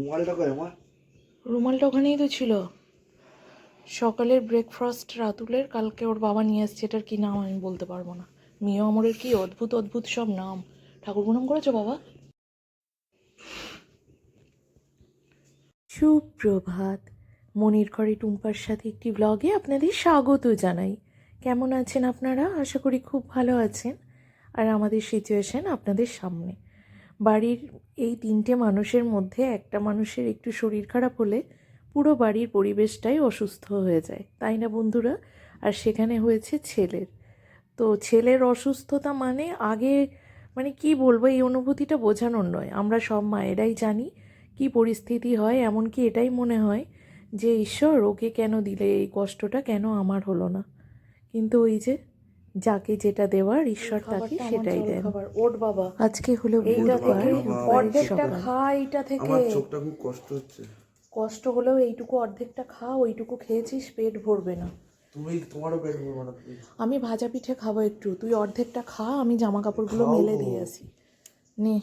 মোবাইলটা করে মা রুমালটা ওখানেই তো ছিল। সকালের ব্রেকফাস্ট রাতুলের কালকে ওর বাবা নিয়ে এসছে এটার কি নাম আমি বলতে পারব না। মিও আমরের কি অদ্ভুত অদ্ভুত সব নাম। ঠাকুর প্রণাম করেছ বাবা? সুপ্রভাত। মনির ঘরে টুম্পার সাথে একটি ব্লগে আপনাদের স্বাগত জানাই। কেমন আছেন আপনারা? আশা করি খুব ভালো আছেন। আর আমাদের সিচুয়েশন আপনাদের সামনে। বাড়ির এই তিনটে মানুষের মধ্যে একটা মানুষের একটু শরীর খারাপ হলে পুরো বাড়ির পরিবেশটাই অসুস্থ হয়ে যায়। তাই না বন্ধুরা? আর সেখানে হয়েছে ছেলের। তো ছেলের অসুস্থতা মানে আগে মানে কি বলব, এই অনুভূতিটা বোঝানোর নয়। আমরা সব মায়েরাই জানি কি পরিস্থিতি হয়, এমনকি এটাই মনে হয় যে, ঈশ্বর, ওকে কেন দিলে? এই কষ্টটা কেন আমার হলো না? কিন্তু ওই যে যাকে যেটা দেওয়ার ঈশ্বর তাকে সেটাই দেন। ওট বাবা। আজকে হলো এইটা বুধবার। থেকে অর্ধেকটা খা এইটা থেকে। আমার চোখটা খুব কষ্ট হচ্ছে। কষ্ট হলেও এইটুকু অর্ধেকটা খা ওইটুকু খেয়েছিস পেট ভরবে না। তুমি তোমারও পেট ভরবে না। আমি ভাজা পিঠে খাব একটু তুই অর্ধেকটা খা আমি জামা কাপড়গুলো মেলে দিয়ে আসি। নে।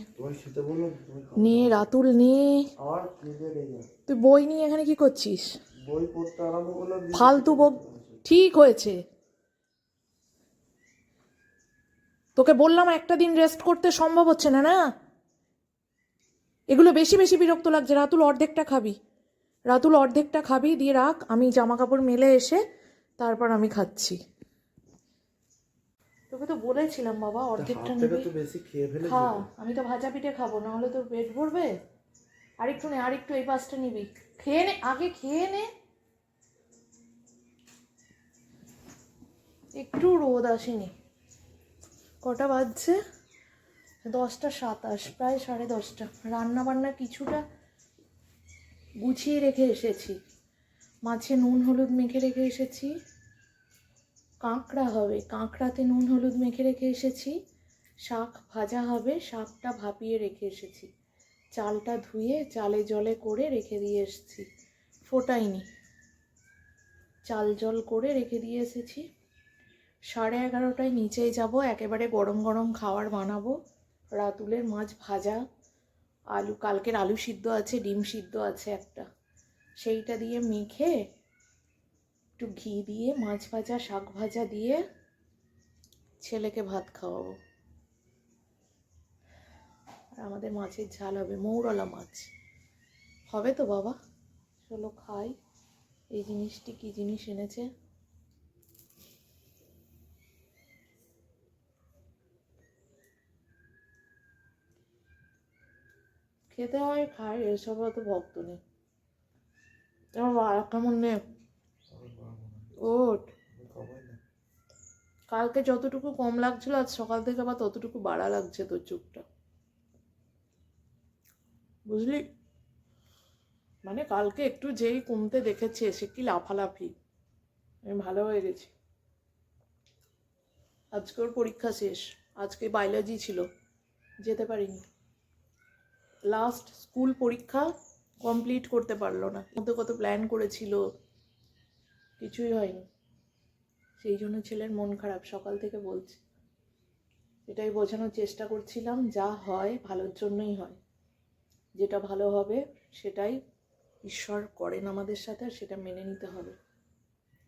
নে রাতুল নে। তুই বই নিয়ে এখানে কি করছিস? বই পড়তে আরম্ভ করলাম ফালতু বক ঠিক হয়েছে। তোকে বললাম একটা দিন রেস্ট করতে সম্ভব হচ্ছে না না? এগুলো বেশি বেশি বিরক্ত লাগছে। রাতুল অর্ধেকটা খাবি। রাতুল অর্ধেকটা খাবি দিয়ে রাখ আমি জামা কাপড় মেলে এসে তারপর আমি খাচ্ছি। তোকে তো বলেছিলাম বাবা অর্ধেকটা নিবি। খা আমি তো ভাজা পিঠে খাব না হলে তোর পেট ভরবে। আরেকটু নে আরেকটু এই পাশটা নিবি। খেয়ে নে আগে খেয়ে নে। একটু রোদ আসেনি। কটা বাজছে? দশটা সাতাশ, প্রায় সাড়ে দশটা। রান্না বান্না কিছুটা গুছিয়ে রেখে এসেছি। মাছে নুন, হলুদ মেখে রেখে এসেছি। কাঁকড়া হবে। কাঁকড়াতে নুন, হলুদ মেখে রেখে এসেছি। শাক ভাজা হবে। শাকটা ভাপিয়ে রেখে এসেছি। চালটা ধুয়ে, চালে জলে করে রেখে দিয়ে এসেছি। ফোটাইনি। চাল জল করে রেখে দিয়ে এসেছি। সাড়ে এগারোটায় নিচেই যাব, একেবারে গরম গরম খাবার বানাবো। রাতুলের মাছ ভাজা, আলু, কালকের আলু সিদ্ধ আছে, ডিম সিদ্ধ আছে একটা। সেইটা দিয়ে মেখে একটু ঘি দিয়ে, মাছ ভাজা, শাক ভাজা দিয়ে ছেলেকে ভাত খাওয়াবো। আর আমাদের মাছের ঝাল হবে মৌরলা মাছ। হবে তো বাবা? চলো খাই। এই জিনিসটি কি জিনিস এনেছে? খেতে হয় খাই এসব অত ভক্ত নেই। আমার কেমন নে ওট। কালকে যতটুকু কম লাগছিল, আজ সকাল থেকে আবার ততটুকু বাড়া লাগছে তোর চোখটা। বুঝলি? মানে কালকে একটু যেই কমতে দেখেছে, সে কি লাফালাফি। আমি ভালো হয়ে গেছি। আজকে ওর পরীক্ষা শেষ। আজকে বায়োলজি ছিল। যেতে পারিনি। লাস্ট স্কুল পরীক্ষা কমপ্লিট করতে পারল না। মধ্যে কত প্ল্যান করেছিল কিছুই হয়নি। সেই জন্য ছেলের মন খারাপ সকাল থেকে বলছে। এটাই বোঝানোর চেষ্টা করছিলাম যা হয় ভালোর জন্যই হয়। যেটা ভালো হবে সেটাই ঈশ্বর করেন আমাদের সাথে আর সেটা মেনে নিতে হবে।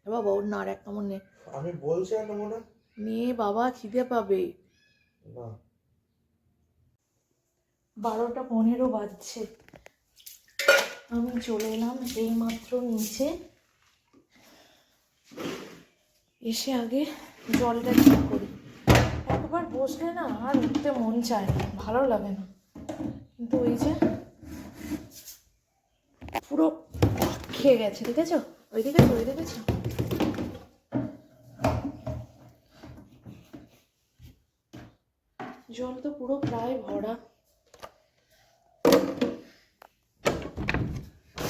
বাবা ওর না আর এক কামড় নে। আমি বলছি মনে? নে বাবা খিদে পাবে। না। বারোটা পনেরো বাজছে। আমি চলে এলাম এই মাত্র নিচে। এসে আগে জলটা ঠিক করি। একবার বসলে না আর উঠতে মন চায় না, ভালো লাগে না। কিন্তু ওই যে পুরো খেয়ে গেছে, দেখেছ? ওই দেখেছ ওই দেখেছ জল তো পুরো প্রায় ভরা।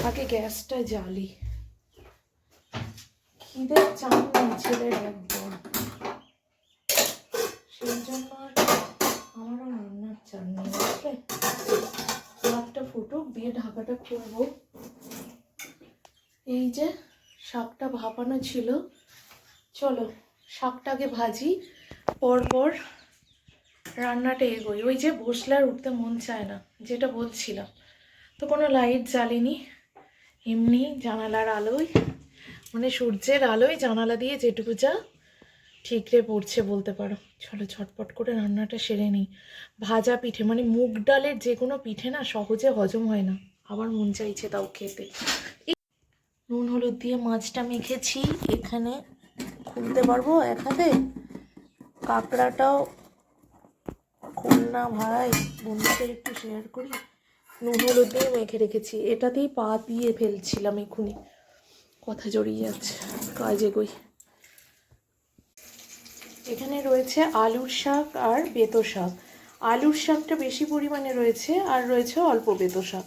আগে গ্যাসটা জ্বালি। খিদে চান ছেলের একদম। সেই জন্য আমারও রান্নার চান নেই, বুঝলে? শাকটা ফুটুক, দিয়ে ঢাকাটা খুলবো। এই যে শাকটা ভাপানো ছিল। চলো, শাকটাকে ভাজি, পরপর রান্নাটা এগোই। ওই যে বসলে আর উঠতে মন চায় না, যেটা বলছিলাম। তো কোনো লাইট জ্বালিনি। এমনি জানালার আলোয় মানে সূর্যের আলোয় জানালা দিয়ে যেটুকু যা ঠিকরে পড়ছে বলতে পারো। চলো ঝটপট করে রান্নাটা সেরে নিই। ভাজা পিঠে মানে মুগ ডালের যে কোনো পিঠে না সহজে হজম হয় না। আবার মন চাইছে তাও খেতে। নুন হলুদ দিয়ে মাছটা মেখেছি। এখানে খুলতে পারব এক হাতে। কাঁকড়াটাও খুল না ভাই, বন্ধুদের একটু শেয়ার করি। নুন, হলুদ দিয়ে মেখে রেখেছি। এটাতেই পা দিয়ে ফেলছিলাম এক্ষুনি। কথা জড়িয়ে যাচ্ছে। কাজে গই। এখানে রয়েছে আলুর শাক আর বেতো শাক। আলুর শাকটা বেশি পরিমাণে রয়েছে আর রয়েছে অল্প বেতো শাক।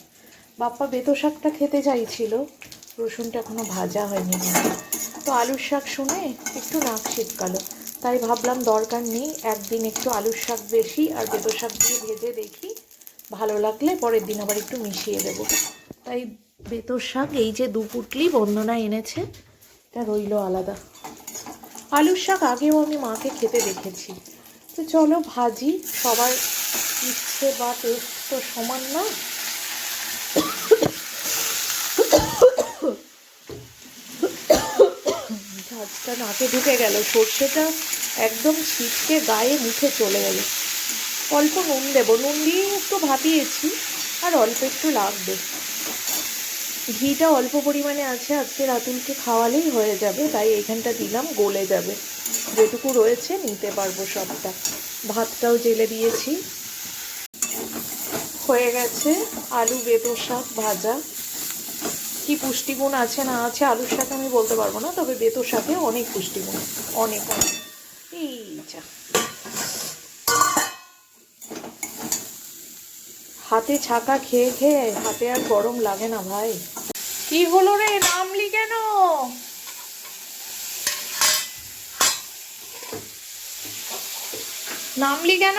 বাপ্পা বেতো শাকটা খেতে চাইছিল। রসুনটা এখনও ভাজা হয়নি। তো আলুর শাক শুনে একটু নাক শীতকালো তাই ভাবলাম দরকার নেই, একদিন একটু আলুর শাক বেশি আর বেতো শাক দিয়ে ভেজে দেখি ভালো লাগলে পরের দিন আবার একটু মিশিয়ে দেবো। তাই বেতর শাক, এই যে দু পুটলি বন্দনা এনেছে, এটা রইল আলাদা। আলুর শাক আগেও আমি মাকে খেতে দেখেছি। তো চলো ভাজি, সবার ইচ্ছে বা টেস্ট তো সমান না। নাকে ঢুকে গেল, সর্ষেটা একদম ছিটকে গায়ে মুখে চলে গেল। অল্প নুন দেবো। নুন দিয়ে একটু ভাপিয়েছি, আর অল্প একটু লাগবে। ঘিটা অল্প পরিমাণে আছে, আজকে রাতুলকে খাওয়ালেই হয়ে যাবে, তাই এখানটা দিলাম, গলে যাবে। যেটুকু রয়েছে নিতে পারব সবটা। ভাতটাও জেলে দিয়েছি। হয়ে গেছে আলু বেতো শাক ভাজা। কি পুষ্টিগুণ আছে না আছে আলুর শাক আমি বলতে পারব না, তবে বেতো শাকে অনেক পুষ্টিগুণ, অনেক অনেক। এই যা। হাতে ছাকা খেয়ে খেয়ে হাতে আর গরম লাগে না ভাই। কি হলো রে? নামলি কেন? নামলি কেন?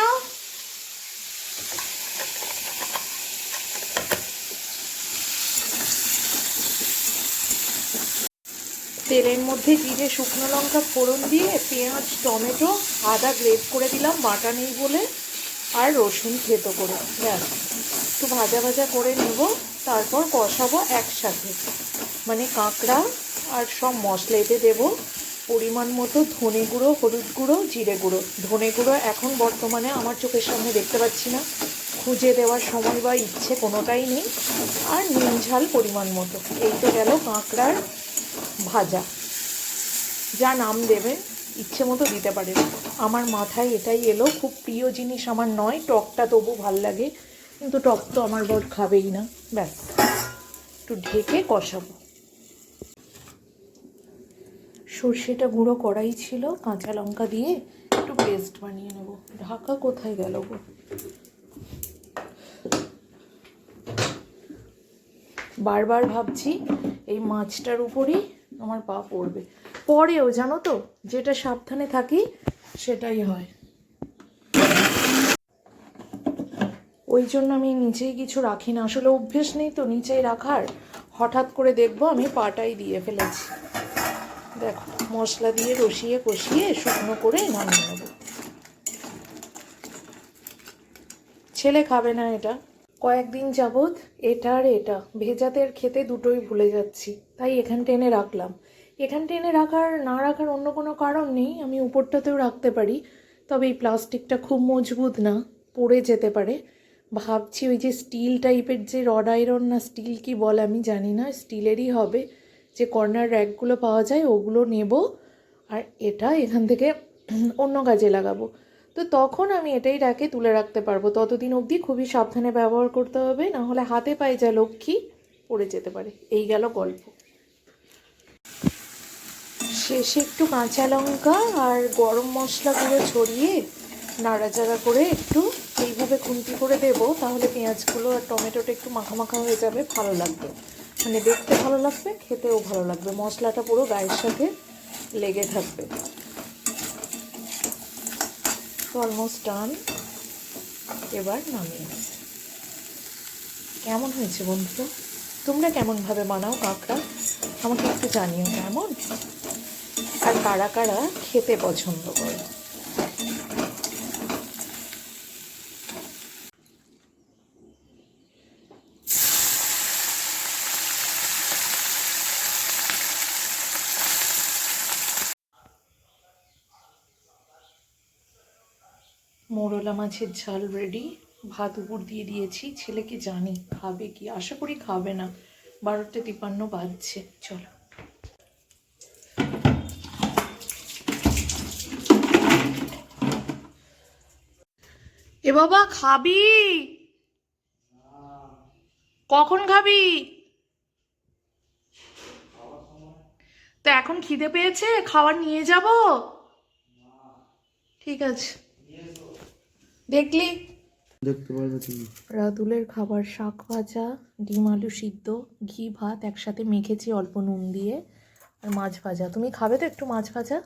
তেলের মধ্যে জিরে শুকনো লঙ্কা ফোড়ন দিয়ে পেঁয়াজ টমেটো আদা গ্রেট করে দিলাম বাটা নেই বলে। আর রসুন থেতো করে ব্যাস। একটু ভাজা ভাজা করে নেব, তারপর কষাবো একসাথে। মানে কাঁকড়া আর সব মশলা এতে দেবো। পরিমাণ মতো ধনে গুঁড়ো, হলুদ গুঁড়ো, জিরে গুঁড়ো। ধনে গুঁড়ো এখন বর্তমানে আমার চোখের সামনে দেখতে পাচ্ছি না। খুঁজে দেওয়ার সময় বা ইচ্ছে কোনোটাই নেই। আর নুন ঝাল পরিমাণ মতো। এই তো গেল কাঁকড়ার ভাজা। যা নাম দেবে। ইচ্ছে মতো দিতে পারে। আমার মাথায় এটাই এলো, খুব প্রিয় জিনিস আমার নয়, টকটা তবু ভালো লাগে, কিন্তু টক তো আমার বর খাবেই না, ব্যাস। একটু ঢেকে কষাবো। সর্ষেটা গুঁড়ো কড়াই ছিল, কাঁচা লঙ্কা দিয়ে একটু পেস্ট বানিয়ে নেব। ঢাকা কোথায় গেল গো? বারবার ভাবছি এই মাছটার উপরই আমার পা পড়বে। পরেও, জানো তো, যেটা সাবধানে থাকি, সেটাই হয়। ওই জন্য আমি নিচেই কিছু রাখি না। আসলে অভ্যেস নেই তো নিচেই রাখার। হঠাৎ করে দেখব আমি পাটাই দিয়ে ফেলেছি। দেখো, মশলা দিয়ে রসিয়ে কষিয়ে শুকনো করে নামিয়ে নেব। ছেলে খাবে না এটা। কয়েকদিন যাবৎ এটা আর এটা। ভেজাতের খেতে দুটোই ভুলে যাচ্ছি। তাই এখান টেনে রাখলাম। এখান টেনে রাখার, না রাখার অন্য কোনো কারণ নেই। আমি উপরটাতেও রাখতে পারি। তবে এই প্লাস্টিকটা খুব মজবুত না, পড়ে যেতে পারে। ভাবছি ওই যে স্টিল টাইপের যে রড আয়রন না, স্টিল কি বলে আমি জানি না। স্টিলেরই হবে। যে কর্নার র্যাকগুলো পাওয়া যায়, ওগুলো নেব আর এটা এখান থেকে অন্য কাজে লাগাবো। তো তখন আমি এটাই র্যাকে তুলে রাখতে পারব। ততদিন অবধি খুবই সাবধানে ব্যবহার করতে হবে, না হলে হাতে পায়ে যা লক্ষ্মী, পড়ে যেতে পারে। এই গেল গল্প। শেষে একটু কাঁচা লঙ্কা আর গরম মশলা গুঁড়ো ছড়িয়ে নাড়াচাড়া করে একটু এইভাবে খুন্তি করে দেবো, তাহলে পেঁয়াজগুলো আর টমেটোটা একটু মাখা মাখা হয়ে যাবে, ভালো লাগবে। মানে দেখতে ভালো লাগবে, খেতেও ভালো লাগবে। মশলাটা পুরো গায়ের সাথে লেগে থাকবে। অলমোস্ট ডান এবার নামিয়ে কেমন হয়েছে বন্ধুরা? তোমরা কেমনভাবে বানাও কাঁকড়া? আমাকে একটু জানিও কেমন? আর কারা কারা খেতে পছন্দ করে? মোরলা মাছের ঝাল রেডি ভাত উপর দিয়ে দিয়েছি। ছেলেকে জানি, খাবে কি? আশা করি খাবে না। বারোটা তিপান্ন বাজছে। চলো। এ বাবা খাবি? কখন খাবি? তো এখন খিদে পেয়েছে? খাবার নিয়ে যাব? ঠিক আছে। দেখলি? দেখতে পারবে তুমি। রাতুলের খাবার শাক ভাজা ডিম আলু সিদ্ধ ঘি ভাত একসাথে মেখেছি অল্প নুন দিয়ে আর মাছ ভাজা। তুমি খাবে তো একটু মাছ ভাজা?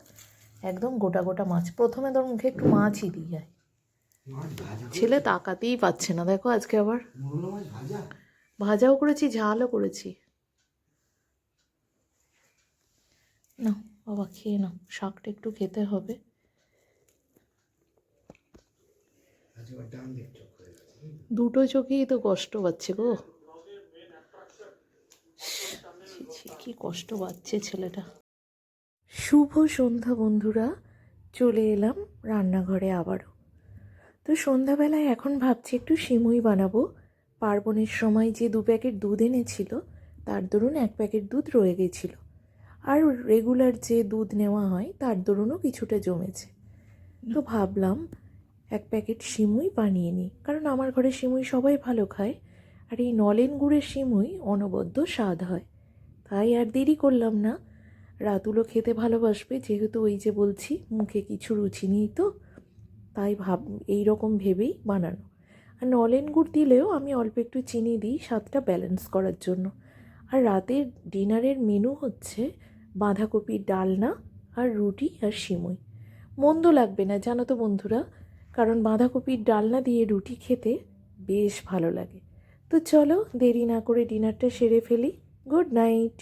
একদম গোটা গোটা মাছ। প্রথমে তোর মুখে একটু মাছই দিয়ে যায় ছেলে তাকাতেই পাচ্ছে না। দেখো আজকে আবার ভাজাও করেছি ঝালও করেছি। না বাবা খেয়ে নাও। শাকটা একটু খেতে হবে। গেছে দুটো চোখেই তো কষ্ট পাচ্ছে গো। কি কষ্ট পাচ্ছে ছেলেটা। শুভ সন্ধ্যা বন্ধুরা চলে এলাম রান্নাঘরে আবারও। তো সন্ধ্যাবেলায় এখন ভাবছি একটু সিমুই বানাবো। পার্বণের সময় যে দু প্যাকেট দুধ এনেছিল, তার দরুন এক প্যাকেট দুধ রয়ে গেছিল। আর রেগুলার যে দুধ নেওয়া হয়, তার দরুনও কিছুটা জমেছে। তো ভাবলাম এক প্যাকেট সিমুই বানিয়ে নিই, কারণ আমার ঘরে সিমুই সবাই ভালো খায়। আর এই নলেন গুড়ের সিমুই অনবদ্য স্বাদ হয়। তাই আর দেরি করলাম না। রাতুলও খেতে ভালোবাসবে, যেহেতু ওই যে বলছি, মুখে কিছু রুচি নেই তো। তাই ভাব এই রকম ভেবেই বানানো। আর নলেন গুড় দিলেও আমি অল্প একটু চিনি দিই স্বাদটা ব্যালেন্স করার জন্য। আর রাতের ডিনারের মেনু হচ্ছে বাঁধাকপির ডালনা আর রুটি আর সিমুই। মন্দ লাগবে না, জানো তো বন্ধুরা। কারণ বাঁধাকপির ডালনা দিয়ে রুটি খেতে বেশ ভালো লাগে। তো চলো দেরি না করে ডিনারটা সেরে ফেলি। Good night.